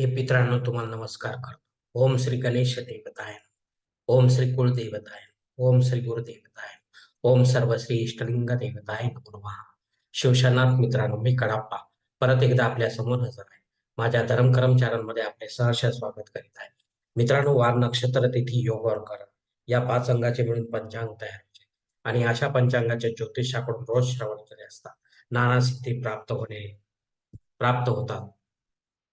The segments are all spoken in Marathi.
हे पित्रांनो तुम्हाला नमस्कार करतो. ओम श्री गणेश देवताय. ओम श्री कुलदेवताय. ओम श्री गुरुदेवताय. ओम सर्व श्री इष्टलिंग देवताय गुरुवा शिवशनाथ मित्रांनो मी कडाप्पा. परत एकदा आपल्यासमोर हजर आहे. माझ्या धर्म कर्मचाऱ्यांमध्ये आपले सहर्ष स्वागत करीत आहे. मित्रांनो वार नक्षत्र तिथी योग और कर. या पाच अंगाचे मिळून पंचांग तयार होते आणि अशा पंचांगाच्या ज्योतिषाकडून रोज श्रवण केले असता नाना सिद्धी प्राप्त होणे प्राप्त होतात.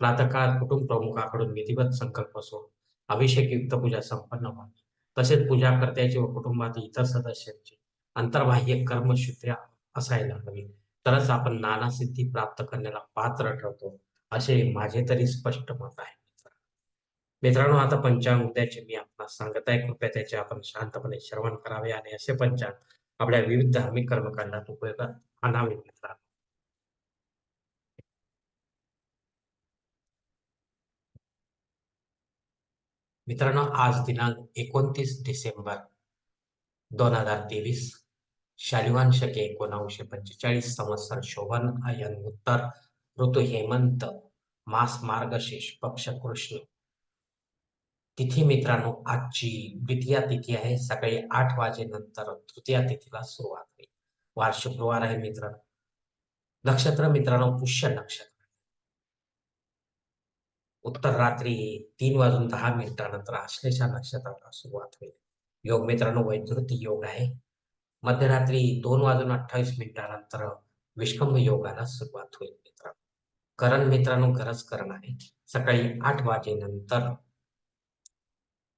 प्रातकाळ कुटुंब प्रमुखाकडून विधिवत संकल्प सोडून अभिषेक युक्त पूजा संपन्न व्हावी तसेच पूजा कर्त्याची व कुटुंबातील इतर सदस्यांची अंतर्बाह्य कर्मशुद्ध्या असायला हवी. तरच आपण नाना सिद्धी प्राप्त करण्याला पात्र ठरतो असे माझे तरी स्पष्ट मत आहे. मित्रांनो आता पंचांग उद्याचे मी आपणास सांगत आहे. कृपया त्याचे आपण शांतपणे श्रवण करावे आणि असे पंचांग आपल्या विविध धार्मिक कर्मकांडात उपयोगात आणावे मित्रांनो. मित्रांनो आज दिनांक एकोणतीस डिसेंबर दोन हजार तेवीस शालिवान शके एकोणावीसशे पंचेचाळीस संवत्सर शोभन अयन उत्तर ऋतू हेमंत मास मार्गशीर्ष पक्ष कृष्ण. तिथी मित्रांनो आजची द्वितीया तिथी आहे. सकाळी आठ वाजेनंतर तृतीया तिथीला सुरुवात होईल. वार शुक्रवार आहे मित्रांनो. नक्षत्र मित्रांनो पुष्य नक्षत्र. उत्तर रात्री तीन वाजून दहा मिनिटानंतर आश्लेषा नक्षत्राला सुरुवात होईल. योग मित्रांनो वैद्युती योग आहे. मध्यरात्री दोन वाजून अठ्ठावीस मिनिटानंतर विष्कंभ योगाला सुरुवात होईल मित्रांनो. करण मित्रांनो गरज करण आहे. सकाळी आठ वाजेनंतर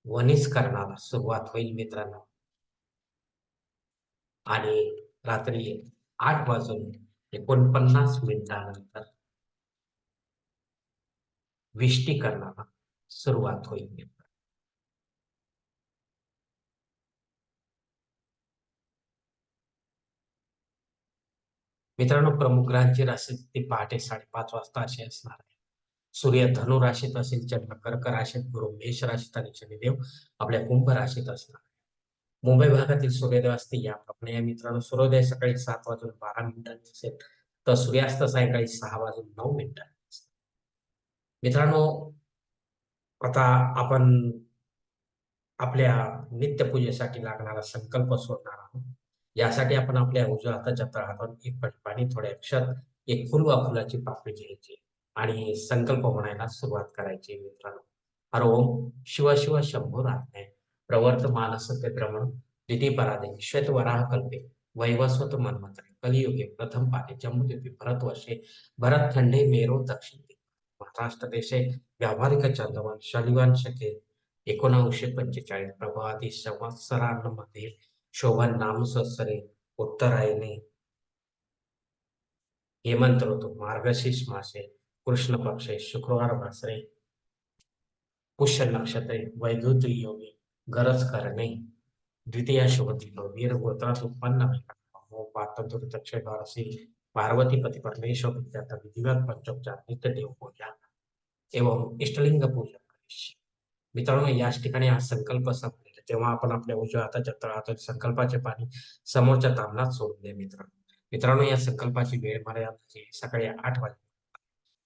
वनिस करणाला सुरुवात होईल मित्रांनो. आणि रात्री आठ वाजून एकोणपन्नास मिनिटानंतर विष्टीकरणाला सुरुवात होईल मित्रांनो प्रमुख ग्रहांची राशी ती पहाटे साडेपाच वाजता अशी असणार आहे. सूर्य धनु राशीत असेल चंद्र कर्क राशीत गुरु मेष राशीत आणि शनिदेव आपल्या कुंभ राशीत असणार मुंबई भागातील सूर्योदय असते याप्रमाणे या मित्रांनो. सूर्योदय सकाळी सात वाजून बारा मिनिटांचे असेल तर सूर्यास्त सायंकाळी सहा वाजून नऊ मिनिटांचे मित्रांनो आता आपण आपल्या नित्यपूजेसाठी लागणारा संकल्प सोडणार आहोत. यासाठी आपण आपल्या उजव्या हाताच्या तळहातून एक पट पाणी थोड्या अक्षर एक फुलवा फुलाची पाकळी घ्यायची आणि संकल्प म्हणायला सुरुवात करायची मित्रांनो. हर ओम शिव शिव शंभू राहणे प्रवर्त मानसते भ्रमण दिदी पराधे श्वेत वराह कल्पे. वैवस्वत मनमंत्रे कलियुगे प्रथम पाने जम्मू भरतवर्षे भरत खंडे मेरो दक्षिण महाराष्ट्र देशे व्यावहारिक चंद्रमान शनिवान शके पंचेचाळीस प्रभावादी संवत्सरांमध्ये शोभन नाम संवत्सरे उत्तरायणे हेमंत ऋतू मार्गशीर्ष मासे कृष्ण पक्षे शुक्रवार भासरे पुष्य नक्षत्रे वैद्युत योगी गरज करणे द्वितीय शुभ दिलो वीर गोत्रात उत्पन्न पात्र पार्वती पती परमेश्वर विधिवत पंचोपचार नित्य देव पूजा. एवं इष्टलिंग पूजा मित्रांनो याच ठिकाणी हा संकल्प संपलेला. तेव्हा आपण आपल्या उजव्या हाताच्या तळात संकल्पाचे पाणी समोरच्या तामणात सोडून दे मित्रांनो. मित्रांनो या संकल्पाची वेळ मर्यादा सकाळी आठ वाजे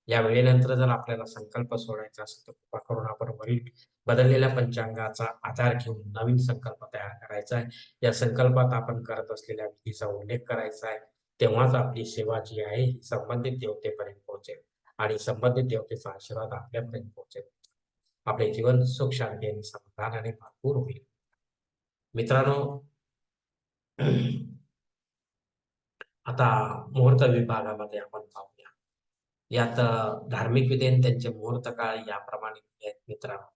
या वेळेनंतर जर आपल्याला संकल्प सोडायचा असेल तर कृपा करून आपण वरील बदललेल्या पंचांगाचा आधार घेऊन नवीन संकल्प तयार करायचा आहे. या संकल्पात आपण करत असलेल्या विधीचा उल्लेख करायचा आहे. तेव्हाच आपली सेवा जी आहे संबंधित देवतेपर्यंत पोहोचेल. आणि संबंधित देवतेचा आशीर्वाद आपल्यापर्यंत पोहोचेल. आपले जीवन सुख शांती आणि समाधानाने भरपूर होईल. मित्रांनो आता मुहूर्त विभागामध्ये आपण पाहूया. यात धार्मिक विधेयन त्यांचे मुहूर्त काळ याप्रमाणे आहेत मित्रांनो.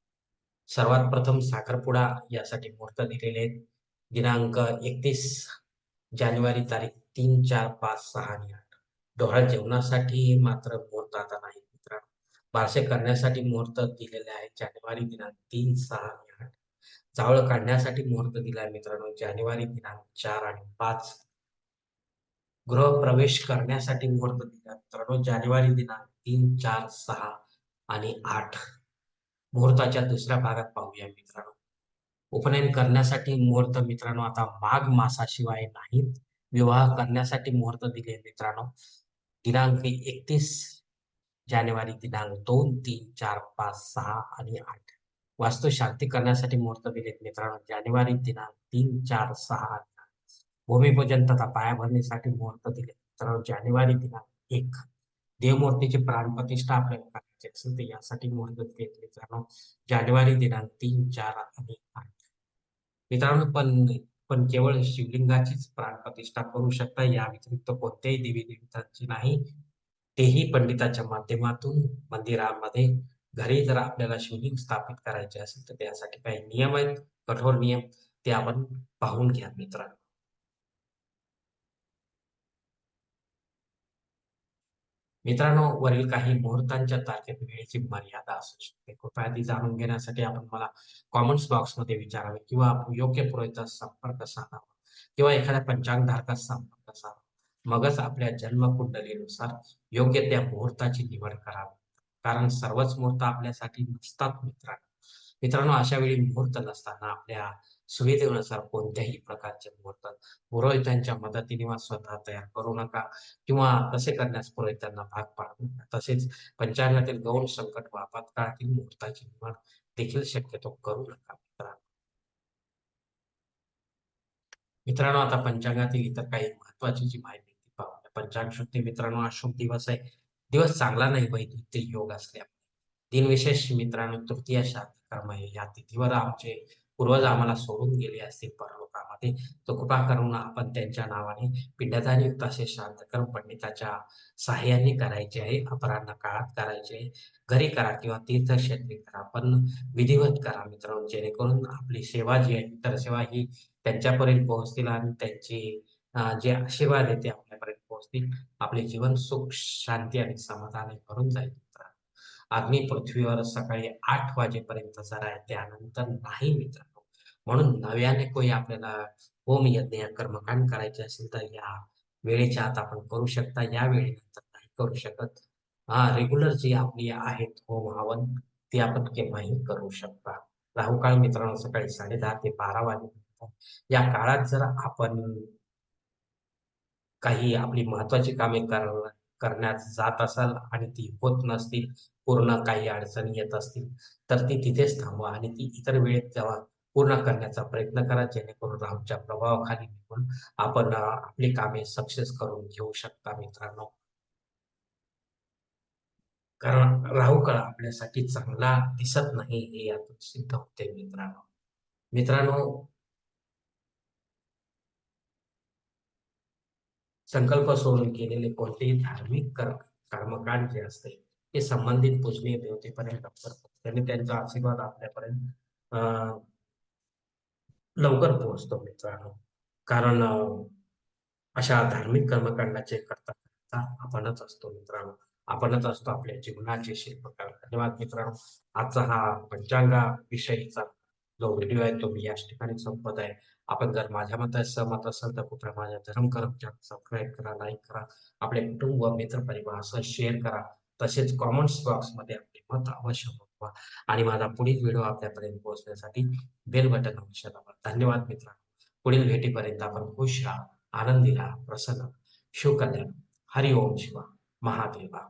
सर्वात प्रथम साखरपुडा यासाठी मुहूर्त दिलेले आहेत. दिनांक एकतीस जानेवारी तारीख तीन चार पाच सहा आणि आठ. डोहाळ जेवणासाठी मात्र मुहूर्त आता नाही मित्रांनो. बारसे करण्यासाठी मुहूर्त दिलेले आहे जानेवारी दिनांक तीन सहा आणि आठ. जावळ काढण्यासाठी मुहूर्त दिला आहे मित्रांनो. जानेवारी दिनांक चार आणि पाच. गृहप्रवेश करण्यासाठी मुहूर्त दिला मित्रांनो. जानेवारी दिनांक तीन चार सहा आणि आठ. मुहूर्ताच्या दुसऱ्या भागात पाहूया मित्रांनो. उपनयन करण्यासाठी मुहूर्त मित्रांनो आता माघ मासाशिवाय नाहीत. विवाह करण्यासाठी मुहूर्त दिले मित्रांनो. दिनांक एकतीस जानेवारी दिनांक दोन तीन चार पाच सहा आणि आठ. वास्तू शांती करण्यासाठी मुहूर्त दिलेत मित्रांनो. जानेवारी दिनांक तीन चार सहा आठ. भूमिपूजन तथा पायाभरणीसाठी मुहूर्त दिले मित्रांनो. जानेवारी दिनांक एक. देवमूर्तीची प्राणप्रतिष्ठा आपल्याला करायची असेल तर यासाठी मुहूर्त दिले मित्रांनो. जानेवारी दिनांक तीन चार आणि आठ. मित्रांनो पण पण केवळ शिवलिंगाचीच प्राणप्रतिष्ठा करू शकता या व्यतिरिक्त कोणत्याही देवी देवतांची नाही. तेही पंडिताच्या माध्यमातून मंदिरामध्ये घरी जर आपल्याला शिवलिंग स्थापित करायचे असेल तर त्यासाठी काही नियम आहेत कठोर नियम ते आपण पाहून घ्या मित्रांनो. मित्रांनो वरील काही मुहूर्तांच्या तारखेत वेळेची मर्यादा असू शकते. कृपया ती जाणून घेण्यासाठी आपण मला कॉमेंट्स बॉक्समध्ये विचारावे किंवा योग्य पुरोहितचा संपर्क साधावा किंवा एखाद्या पंचांगधारकास संपर्क साधावा. मगच आपल्या जन्मकुंडलीनुसार योग्य त्या मुहूर्ताची निवड करावी. कारण सर्वच मुहूर्त आपल्यासाठी नसतात मित्रांनो. मित्रांनो अशा वेळी मुहूर्त नसताना आपल्या सुविधेनुसार कोणत्याही प्रकारचे मुहूर्त पुरोहितांच्या मदतीने स्वतः तयार करू नका किंवा तसे करण्यास पुरोहितांना भाग पाडू नका. तसेच पंचांगातील गौण संकट व आपत्काळातील मुहूर्ताची निवड देखील शक्यतो करू नका मित्रांनो. मित्रांनो आता पंचांगातील इतर काही महत्वाची जी माहिती ती पाहूया. पंचांग शुद्धी मित्रांनो हा शुभ दिवस आहे. दिवस चांगला नाही वैद्युत योग असल्यामुळे. दिनविशेष मित्रांनो तृतीय शांत कर्म आहे या तिथीवर आमचे पूर्वज आम्हाला सोडून गेले असतील परलोकामध्ये. तो कृपा करून आपण त्यांच्या नावाने पिंडदान युक्त असे श्राद्ध पंडिताच्या सहाय्याने करायचे आहे. अपराह्न काळात करायचे आहे. घरी करा किंवा तीर्थक्षेत्री करा. पण विधिवत करा मित्रांनो जेणेकरून आपली सेवा जी आहे इतर सेवा ही त्यांच्यापर्यंत पोहोचतील आणि त्यांची जे आशीर्वाद आहे ते आपल्यापर्यंत पोहोचतील. आपले जीवन सुख शांती आणि समाधान भरून जाईल. अग्नी पृथ्वीवर सकाळी आठ वाजेपर्यंत जरा त्यानंतर नाही मित्रांनो. म्हणून नव्याने कोणी आपल्याला होम यज्ञ कर्मकांड करायचे असेल तर या वेळेच्या आत आपण करू शकता. या वेळेनंतर नाही करू शकत. हा रेग्युलर जी आपली आहेत होम हवन ती आपण केव्हाही करू शकता. राहू काळ मित्रांनो सकाळी साडे दहा ते बारा वाजेपर्यंत. या काळात जर आपण काही आपली महत्वाची कामे करण्यात जात असाल आणि ती होत नसतील पूर्ण काही अडचणी येत असतील तर ती तिथेच थांबवा आणि ती इतर वेळेत जेव्हा पूर्ण करण्याचा प्रयत्न करा जेणेकरून राहूच्या प्रभावाखाली निघून आपण आपली कामे सक्सेस करून घेऊ शकता मित्रांनो. कारण राहू काळ आपल्यासाठी चांगला दिसत नाही हे यातून सिद्ध होते मित्रांनो. मित्रांनो संकल्प सोडून केलेले कोणतेही धार्मिक कर्मकांड जे असते ते संबंधित पूजनीय देवतेपर्यंत त्यांनी त्यांचा आशीर्वाद आपल्यापर्यंत लवकर पोहोचतो मित्रांनो. कारण अशा धार्मिक कर्मकांडाचे करता करता आपणच असतो मित्रांनो. आपणच असतो आपल्या जीवनाचे शिल्पकार. धन्यवाद मित्रांनो. आजचा हा पंचांगा विषयीचा जो व्हिडिओ आहे तो मी याच ठिकाणी संपत आहे. आपण जर माझ्या मता सहमत असाल तर कृपया माझ्या धर्म करम सबस्क्राईब करा लाईक करा आपले कुटुंब मित्र परिवार असं शेअर करा. तसेच कॉमेंट्स बॉक्समध्ये आपले मत अवश्य नोंदवा. आणि माझा पुढील व्हिडिओ आपल्यापर्यंत पोहोचण्यासाठी बेल बटन अवश्य दाबा. धन्यवाद मित्रांनो. पुढील भेटीपर्यंत आपण खुश राहा आनंदी राहा प्रसन्न शिवकल्याण हरिओम शिवा. महादेवा.